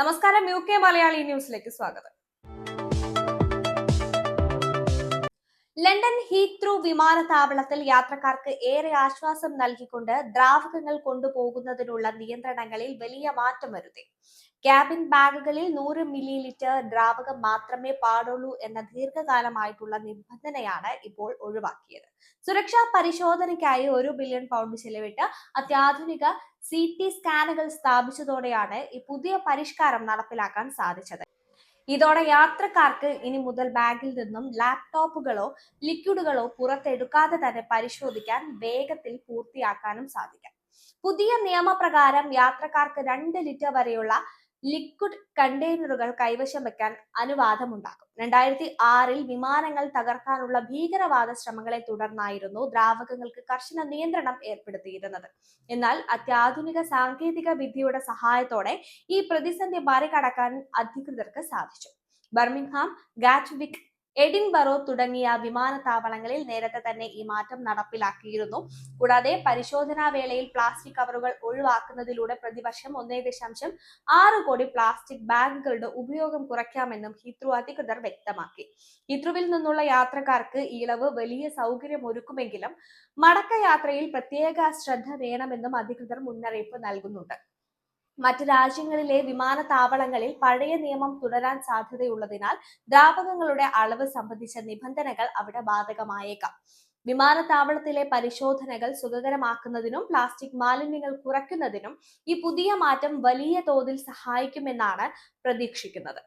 നമസ്കാരം U K Malayali ന്യൂസിലേക്ക് സ്വാഗതം. ലണ്ടൻ ഹീത്രൂ വിമാനത്താവളത്തിൽ യാത്രക്കാർക്ക് ഏറെ ആശ്വാസം നൽകിക്കൊണ്ട് ദ്രാവകങ്ങൾ കൊണ്ടുപോകുന്നതിനുള്ള നിയന്ത്രണങ്ങളിൽ വലിയ മാറ്റം വരുത്തി. ക്യാബിൻ ബാഗുകളിൽ നൂറ് മില്ലി ലിറ്റർ ദ്രാവകം മാത്രമേ പാടുള്ളൂ എന്ന ദീർഘകാലമായിട്ടുള്ള നിബന്ധനയാണ് ഇപ്പോൾ ഒഴിവാക്കിയത്. സുരക്ഷാ പരിശോധനയ്ക്കായി ഒരു ബില്യൺ പൗണ്ട് ചെലവിട്ട് അത്യാധുനിക സി ടി സ്കാനുകൾ സ്ഥാപിച്ചതോടെയാണ് ഈ പുതിയ പരിഷ്കാരം നടപ്പിലാക്കാൻ സാധിച്ചത്. ഇതോടെ യാത്രക്കാർക്ക് ഇനി മുതൽ ബാഗിൽ നിന്നും ലാപ്ടോപ്പുകളോ ലിക്വിഡുകളോ പുറത്തെടുക്കാതെ തന്നെ പരിശോധിക്കാൻ വേഗത്തിൽ പൂർത്തിയാക്കാനും സാധിക്കും. പുതിയ നിയമപ്രകാരം യാത്രക്കാർക്ക് രണ്ട് ലിറ്റർ വരെയുള്ള ലിക്വിഡ് കണ്ടെയ്നറുകൾ കൈവശം വെക്കാൻ അനുവാദമുണ്ടാകും. രണ്ടായിരത്തി ആറിൽ വിമാനങ്ങൾ തകർക്കാനുള്ള ഭീകരവാദ ശ്രമങ്ങളെ തുടർന്നായിരുന്നു ദ്രാവകങ്ങൾക്ക് കർശന നിയന്ത്രണം ഏർപ്പെടുത്തിയിരുന്നത്. എന്നാൽ അത്യാധുനിക സാങ്കേതിക വിദ്യയുടെ സഹായത്തോടെ ഈ പ്രതിസന്ധി മറികടക്കാൻ അധികൃതർക്ക് സാധിച്ചു. ബർമിംഗ്ഹാം ഗാറ്റ്വിക് എഡിൻബറോ തുടങ്ങിയ വിമാനത്താവളങ്ങളിൽ നേരത്തെ തന്നെ ഈ മാറ്റം നടപ്പിലാക്കിയിരുന്നു. കൂടാതെ പരിശോധനാ വേളയിൽ പ്ലാസ്റ്റിക് കവറുകൾ ഒഴിവാക്കുന്നതിലൂടെ പ്രതിവർഷം ഒന്നേ ദശാംശം ആറ് കോടി പ്ലാസ്റ്റിക് ബാഗുകളുടെ ഉപയോഗം കുറയ്ക്കാമെന്നും ഹിത്രു അധികൃതർ വ്യക്തമാക്കി. ഹിത്രുവിൽ നിന്നുള്ള യാത്രക്കാർക്ക് ഇളവ് വലിയ സൗകര്യം ഒരുക്കുമെങ്കിലും മടക്കയാത്രയിൽ പ്രത്യേക ശ്രദ്ധ വേണമെന്നും അധികൃതർ മുന്നറിയിപ്പ് നൽകുന്നുണ്ട്. മറ്റ് രാജ്യങ്ങളിലെ വിമാനത്താവളങ്ങളിൽ പഴയ നിയമം തുടരാൻ സാധ്യതയുള്ളതിനാൽ ദ്രാവകങ്ങളുടെ അളവ് സംബന്ധിച്ച നിബന്ധനകൾ അവിടെ ബാധകമായേക്കാം. വിമാനത്താവളത്തിലെ പരിശോധനകൾ സുഖകരമാക്കുന്നതിനും പ്ലാസ്റ്റിക് മാലിന്യങ്ങൾ കുറയ്ക്കുന്നതിനും ഈ പുതിയ മാറ്റം വലിയ തോതിൽ സഹായിക്കുമെന്നാണ് പ്രതീക്ഷിക്കുന്നത്.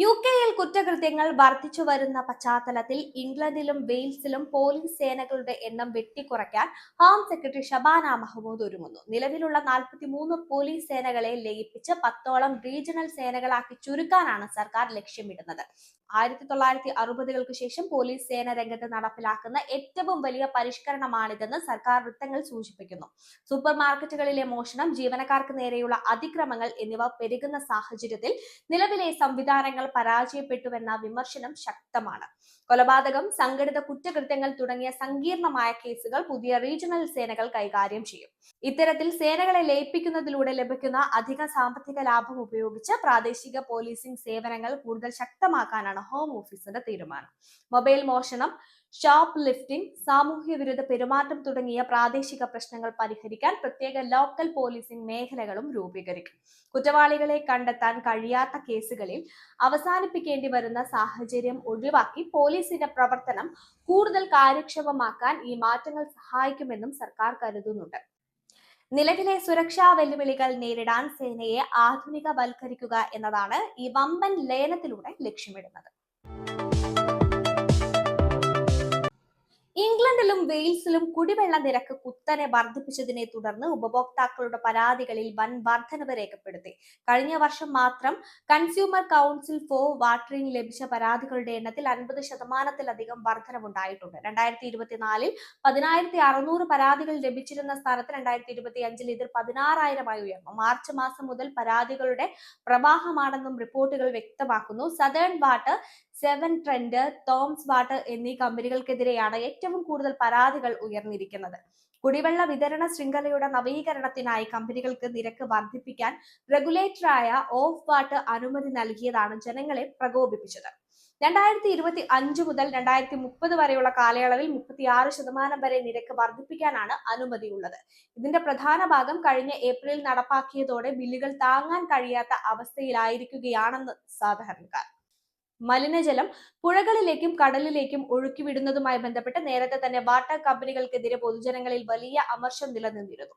യു കെയിൽ കുറ്റകൃത്യങ്ങൾ വർദ്ധിച്ചു വരുന്ന പശ്ചാത്തലത്തിൽ ഇംഗ്ലണ്ടിലും വെയിൽസിലും പോലീസ് സേനകളുടെ എണ്ണം വെട്ടിക്കുറയ്ക്കാൻ ഹോം സെക്രട്ടറി ഷബാന മഹമ്മൂദ് ഒരുങ്ങുന്നു. നിലവിലുള്ള നാൽപ്പത്തിമൂന്ന് പോലീസ് സേനകളെ ലയിപ്പിച്ച് പത്തോളം റീജിയണൽ സേനകളാക്കി ചുരുക്കാനാണ് സർക്കാർ ലക്ഷ്യമിടുന്നത്. ആയിരത്തി തൊള്ളായിരത്തി അറുപതുകൾക്ക് ശേഷം പോലീസ് സേന രംഗത്ത് നടപ്പിലാക്കുന്ന ഏറ്റവും വലിയ പരിഷ്കരണമാണിതെന്ന് സർക്കാർ വൃത്തങ്ങൾ സൂചിപ്പിക്കുന്നു. സൂപ്പർ മാർക്കറ്റുകളിലെ മോഷണം ജീവനക്കാർക്ക് നേരെയുള്ള അതിക്രമങ്ങൾ എന്നിവ പെരുകുന്ന സാഹചര്യത്തിൽ നിലവിലെ സംവിധാനങ്ങൾ പരാജയപ്പെട്ടുവെന്ന വിമർശനം ശക്തമാണ് കൊലപാതകം സംഘടിത കുറ്റകൃത്യങ്ങൾ തുടങ്ങിയ സങ്കീർണമായ കേസുകൾ പുതിയ റീജിയണൽ സേനകൾ കൈകാര്യം ചെയ്യും. ഇത്തരത്തിൽ സേനകളെ ലയിപ്പിക്കുന്നതിലൂടെ ലഭിക്കുന്ന അധിക സാമ്പത്തിക ലാഭം ഉപയോഗിച്ച് പ്രാദേശിക പോലീസിംഗ് സേവനങ്ങൾ കൂടുതൽ ശക്തമാക്കാനാണ് ഹോം ഓഫീസിന്റെ തീരുമാനം. മൊബൈൽ മോഷണം ഷോപ്പ് ലിഫ്റ്റിംഗ് സാമൂഹ്യ വിരുദ്ധ പെരുമാറ്റം തുടങ്ങിയ പ്രാദേശിക പ്രശ്നങ്ങൾ പരിഹരിക്കാൻ പ്രത്യേക ലോക്കൽ പോലീസിംഗ് മേഖലകളും രൂപീകരിക്കും. കുറ്റവാളികളെ കണ്ടെത്താൻ കഴിയാത്ത കേസുകളിൽ അവസാനിപ്പിക്കേണ്ടി വരുന്ന സാഹചര്യം ഒഴിവാക്കി പോലീസിന്റെ പ്രവർത്തനം കൂടുതൽ കാര്യക്ഷമമാക്കാൻ ഈ മാറ്റങ്ങൾ സഹായിക്കുമെന്നും സർക്കാർ കരുതുന്നുണ്ട്. നിലവിലെ സുരക്ഷാ വെല്ലുവിളികൾ നേരിടാൻ സേനയെ ആധുനികവൽക്കരിക്കുക എന്നതാണ് ഈ വമ്പൻ ലയനത്തിലൂടെ ലക്ഷ്യമിടുന്നത്. ഇംഗ്ലണ്ടിലും വെയിൽസിലും കുടിവെള്ള നിരക്ക് കുത്തനെ വർദ്ധിപ്പിച്ചതിനെ തുടർന്ന് ഉപഭോക്താക്കളുടെ പരാതികളിൽ വൻ വർധനവ് രേഖപ്പെടുത്തി. കഴിഞ്ഞ വർഷം മാത്രം കൺസ്യൂമർ കൗൺസിൽ ഫോർ വാട്ടറിംഗ് ലഭിച്ച പരാതികളുടെ എണ്ണത്തിൽ അൻപത് ശതമാനത്തിലധികം വർധനവുണ്ടായിട്ടുണ്ട്. രണ്ടായിരത്തി ഇരുപത്തിനാലിൽ പതിനായിരത്തി അറുന്നൂറ് പരാതികൾ ലഭിച്ചിരുന്ന സ്ഥാനത്ത് രണ്ടായിരത്തി ഇരുപത്തി അഞ്ചിൽ ഇതിൽ പതിനാറായിരമായി ഉയർന്നു. മാർച്ച് മാസം മുതൽ പരാതികളുടെ പ്രവാഹമാണെന്നും റിപ്പോർട്ടുകൾ വ്യക്തമാക്കുന്നു. Southern Water Severn Trent Thames Water എന്നീ കമ്പനികൾക്കെതിരെയാണ് ഏറ്റവും കൂടുതൽ പരാതികൾ ഉയർന്നിരിക്കുന്നത്. കുടിവെള്ള വിതരണ ശൃംഖലയുടെ നവീകരണത്തിനായി കമ്പനികൾക്ക് നിരക്ക് വർദ്ധിപ്പിക്കാൻ റെഗുലേറ്ററായ ഓഫ് വാട്ടർ അനുമതി നൽകിയതാണ് ജനങ്ങളെ പ്രകോപിപ്പിച്ചത്. രണ്ടായിരത്തി ഇരുപത്തി അഞ്ച് മുതൽ രണ്ടായിരത്തി മുപ്പത് വരെയുള്ള കാലയളവിൽ മുപ്പത്തിയാറ് ശതമാനം വരെ നിരക്ക് വർദ്ധിപ്പിക്കാനാണ് അനുമതിയുള്ളത്. ഇതിന്റെ പ്രധാന ഭാഗം കഴിഞ്ഞ ഏപ്രിലിൽ നടപ്പാക്കിയതോടെ ബില്ലുകൾ താങ്ങാൻ കഴിയാത്ത അവസ്ഥയിലായിരിക്കുകയാണെന്ന് സാധാരണക്കാർ. മലിനജലം പുഴകളിലേക്കും കടലിലേക്കും ഒഴുക്കിവിടുന്നതുമായി ബന്ധപ്പെട്ട് നേരത്തെ തന്നെ വാട്ടർ കമ്പനികൾക്കെതിരെ പൊതുജനങ്ങളിൽ വലിയ അമർഷം നിലനിന്നിരുന്നു.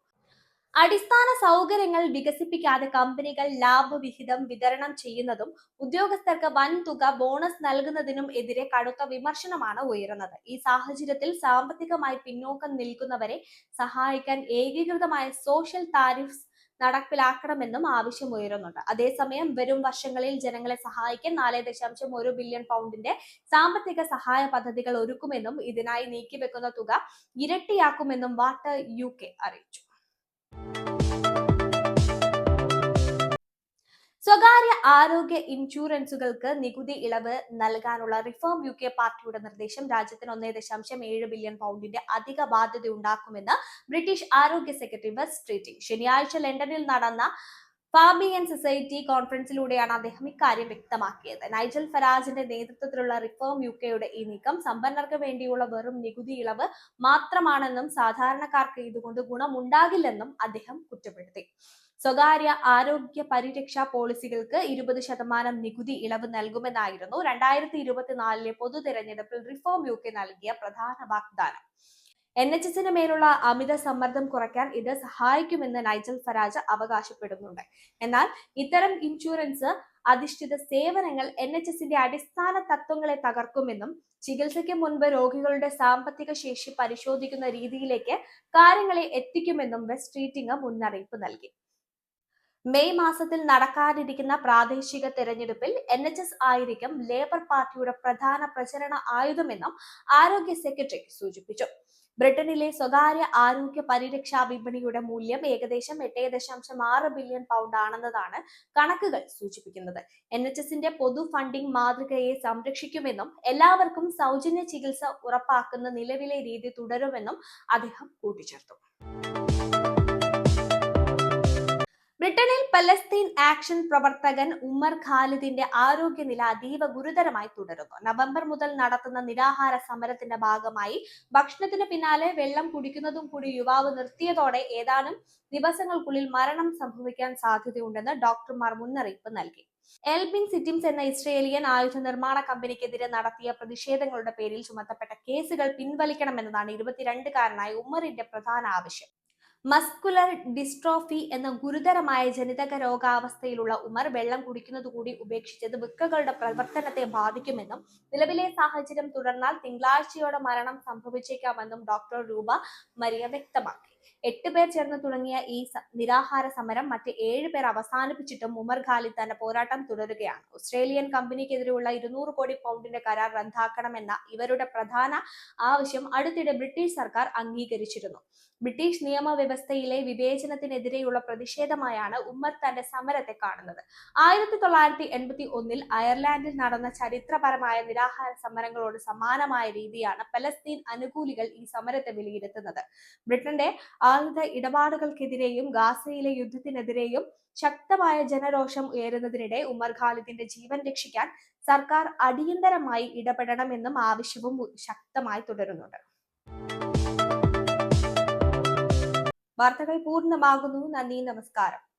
അടിസ്ഥാന സൗകര്യങ്ങൾ വികസിപ്പിക്കാതെ കമ്പനികൾ ലാഭവിഹിതം വിതരണം ചെയ്യുന്നതും ഉദ്യോഗസ്ഥർക്ക് വൻ തുക ബോണസ് നൽകുന്നതിനും എതിരെ കടുത്ത വിമർശനമാണ് ഉയരുന്നത്. ഈ സാഹചര്യത്തിൽ സാമ്പത്തികമായി പിന്നോക്കം നിൽക്കുന്നവരെ സഹായിക്കാൻ ഏകീകൃതമായ സോഷ്യൽ താരിഫ്സ് നടപ്പിലാക്കണമെന്നും ആവശ്യം ഉയരുന്നുണ്ട്. അതേസമയം വരും വർഷങ്ങളിൽ ജനങ്ങളെ സഹായിക്കാൻ നാല് ദശാംശം ഒരു ബില്യൺ പൗണ്ടിന്റെ സാമ്പത്തിക സഹായ പദ്ധതികൾ ഒരുക്കുമെന്നും ഇതിനായി നീക്കിവെക്കുന്ന തുക ഇരട്ടിയാക്കുമെന്നും വാട്ടർ യു അറിയിച്ചു. സ്വകാര്യ ആരോഗ്യ ഇൻഷുറൻസുകൾക്ക് നികുതി ഇളവ് നൽകാനുള്ള റിഫോം യു കെ പാർട്ടിയുടെ നിർദ്ദേശം. രാജ്യത്തിന് ഒന്നേ ദശാംശം ഏഴ് ബില്യൺ പൗണ്ടിന്റെ അധിക ബാധ്യത ഉണ്ടാക്കുമെന്ന് ബ്രിട്ടീഷ് ആരോഗ്യ സെക്രട്ടറി ബസ് ട്രീറ്റിംഗ് ശനിയാഴ്ച ലണ്ടനിൽ നടന്ന ഫാബിയൻ സൊസൈറ്റി കോൺഫറൻസിലൂടെയാണ് അദ്ദേഹം ഇക്കാര്യം വ്യക്തമാക്കിയത്. നൈജൽ ഫരാജിന്റെ നേതൃത്വത്തിലുള്ള റിഫോം യു കെയുടെ ഈ നീക്കം സമ്പന്നർക്ക് വേണ്ടിയുള്ള വെറും നികുതി ഇളവ് മാത്രമാണെന്നും സാധാരണക്കാർക്ക് ഇതുകൊണ്ട് ഗുണമുണ്ടാകില്ലെന്നും അദ്ദേഹം കുറ്റപ്പെടുത്തി. സ്വകാര്യ ആരോഗ്യ പരിരക്ഷാ പോളിസികൾക്ക് ഇരുപത് ശതമാനം നികുതി ഇളവ് നൽകുമെന്നായിരുന്നു രണ്ടായിരത്തി ഇരുപത്തിനാലിലെ പൊതു തെരഞ്ഞെടുപ്പിൽ റിഫോം യു കെ നൽകിയ പ്രധാന വാഗ്ദാനം. എൻ എച്ച് എസിന് മേലുള്ള അമിത സമ്മർദ്ദം കുറയ്ക്കാൻ ഇത് സഹായിക്കുമെന്ന് നൈജൽ ഫരാജ് അവകാശപ്പെടുന്നുണ്ട്. എന്നാൽ ഇത്തരം ഇൻഷുറൻസ് അധിഷ്ഠിത സേവനങ്ങൾ എൻ എച്ച് എസിന്റെ അടിസ്ഥാന തത്വങ്ങളെ തകർക്കുമെന്നും ചികിത്സയ്ക്ക് മുൻപ് രോഗികളുടെ സാമ്പത്തിക ശേഷി പരിശോധിക്കുന്ന രീതിയിലേക്ക് കാര്യങ്ങളെ എത്തിക്കുമെന്നും വെസ്റ്റ് ട്രീറ്റിംഗ് മുന്നറിയിപ്പ് നൽകി. മെയ് മാസത്തിൽ നടക്കാനിരിക്കുന്ന പ്രാദേശിക തെരഞ്ഞെടുപ്പിൽ എൻ എച്ച് എസ് ആയിരിക്കും ലേബർ പാർട്ടിയുടെ പ്രധാന പ്രചരണ ആയുധമെന്നും ആരോഗ്യ സെക്രട്ടറി സൂചിപ്പിച്ചു. ബ്രിട്ടനിലെ സ്വകാര്യ ആരോഗ്യ പരിരക്ഷാ വിപണിയുടെ മൂല്യം ഏകദേശം എട്ട് ദശാംശം ആറ് ബില്യൺ പൗണ്ട് ആണെന്നതാണ് കണക്കുകൾ സൂചിപ്പിക്കുന്നത്. എൻ എച്ച് എസിന്റെ പൊതു ഫണ്ടിംഗ് മാതൃകയെ സംരക്ഷിക്കുമെന്നും എല്ലാവർക്കും സൗജന്യ ചികിത്സ ഉറപ്പാക്കുന്ന നിലവിലെ രീതി തുടരുമെന്നും അദ്ദേഹം കൂട്ടിച്ചേർത്തു. ബ്രിട്ടനിൽ പലസ്തീൻ ആക്ഷൻ പ്രവർത്തകൻ ഉമ്മർ ഖാലിദിന്റെ ആരോഗ്യനില അതീവ ഗുരുതരമായി തുടരുന്നു. നവംബർ മുതൽ നടത്തുന്ന നിരാഹാര സമരത്തിന്റെ ഭാഗമായി ഭക്ഷണത്തിന് പിന്നാലെ വെള്ളം കുടിക്കുന്നതും കൂടി യുവാവ് നിർത്തിയതോടെ ഏതാനും ദിവസങ്ങൾക്കുള്ളിൽ മരണം സംഭവിക്കാൻ സാധ്യതയുണ്ടെന്ന് ഡോക്ടർമാർ മുന്നറിയിപ്പ് നൽകി. എൽബിൻ സിറ്റിംസ് എന്ന ഇസ്രയേലിയൻ ആയുധ നിർമ്മാണ കമ്പനിക്കെതിരെ നടത്തിയ പ്രതിഷേധങ്ങളുടെ പേരിൽ ചുമത്തപ്പെട്ട കേസുകൾ പിൻവലിക്കണമെന്നതാണ് ഇരുപത്തിരണ്ടുകാരനായ ഉമ്മറിന്റെ പ്രധാന ആവശ്യം. മസ്കുലർ ഡിസ്ട്രോഫി എന്ന ഗുരുതരമായ ജനിതക രോഗാവസ്ഥയിലുള്ള ഉമർ വെള്ളം കുടിക്കുന്നത് കൂടി ഉപേക്ഷിച്ചത് വൃക്കകളുടെ പ്രവർത്തനത്തെ ബാധിക്കുമെന്നും നിലവിലെ സാഹചര്യം തുടർന്നാൽ തിങ്കളാഴ്ചയോടെ മരണം സംഭവിച്ചേക്കാമെന്നും ഡോക്ടർ രൂപ മരിയ വ്യക്തമാക്കി. എട്ട് പേർ ചേർന്ന് തുടങ്ങിയ ഈ നിരാഹാര സമരം മറ്റ് ഏഴ് പേർ അവസാനിപ്പിച്ചിട്ടും ഉമർ ഖാലിദ് തന്റെ പോരാട്ടം തുടരുകയാണ്. ഓസ്ട്രേലിയൻ കമ്പനിക്കെതിരെയുള്ള ഇരുന്നൂറ് കോടി പൗണ്ടിന്റെ കരാർ റദ്ദാക്കണമെന്ന ഇവരുടെ പ്രധാന ആവശ്യം അടുത്തിടെ ബ്രിട്ടീഷ് സർക്കാർ അംഗീകരിച്ചിരുന്നു. ബ്രിട്ടീഷ് നിയമവ്യവസ്ഥയിലെ വിവേചനത്തിനെതിരെയുള്ള പ്രതിഷേധമായാണ് ഉമ്മർ തന്റെ സമരത്തെ കാണുന്നത്. ആയിരത്തി തൊള്ളായിരത്തി എൺപത്തി ഒന്നിൽ അയർലാൻഡിൽ നടന്ന ചരിത്രപരമായ നിരാഹാര സമരങ്ങളോട് സമാനമായ രീതിയാണ് പലസ്തീൻ അനുകൂലികൾ ഈ സമരത്തെ വിലയിരുത്തുന്നത്. ബ്രിട്ടന്റെ ആയുധ ഇടപാടുകൾക്കെതിരെയും ഗാസയിലെ യുദ്ധത്തിനെതിരെയും ശക്തമായ ജനരോഷം ഉയരുന്നതിനിടെ ഉമർ ഖാലിദിന്റെ ജീവൻ രക്ഷിക്കാൻ സർക്കാർ അടിയന്തരമായി ഇടപെടണമെന്നും ആവശ്യവും ശക്തമായി തുടരുന്നുണ്ട്. വാർത്തകൾ പൂർണമാകുന്നു. നന്ദി നമസ്കാരം.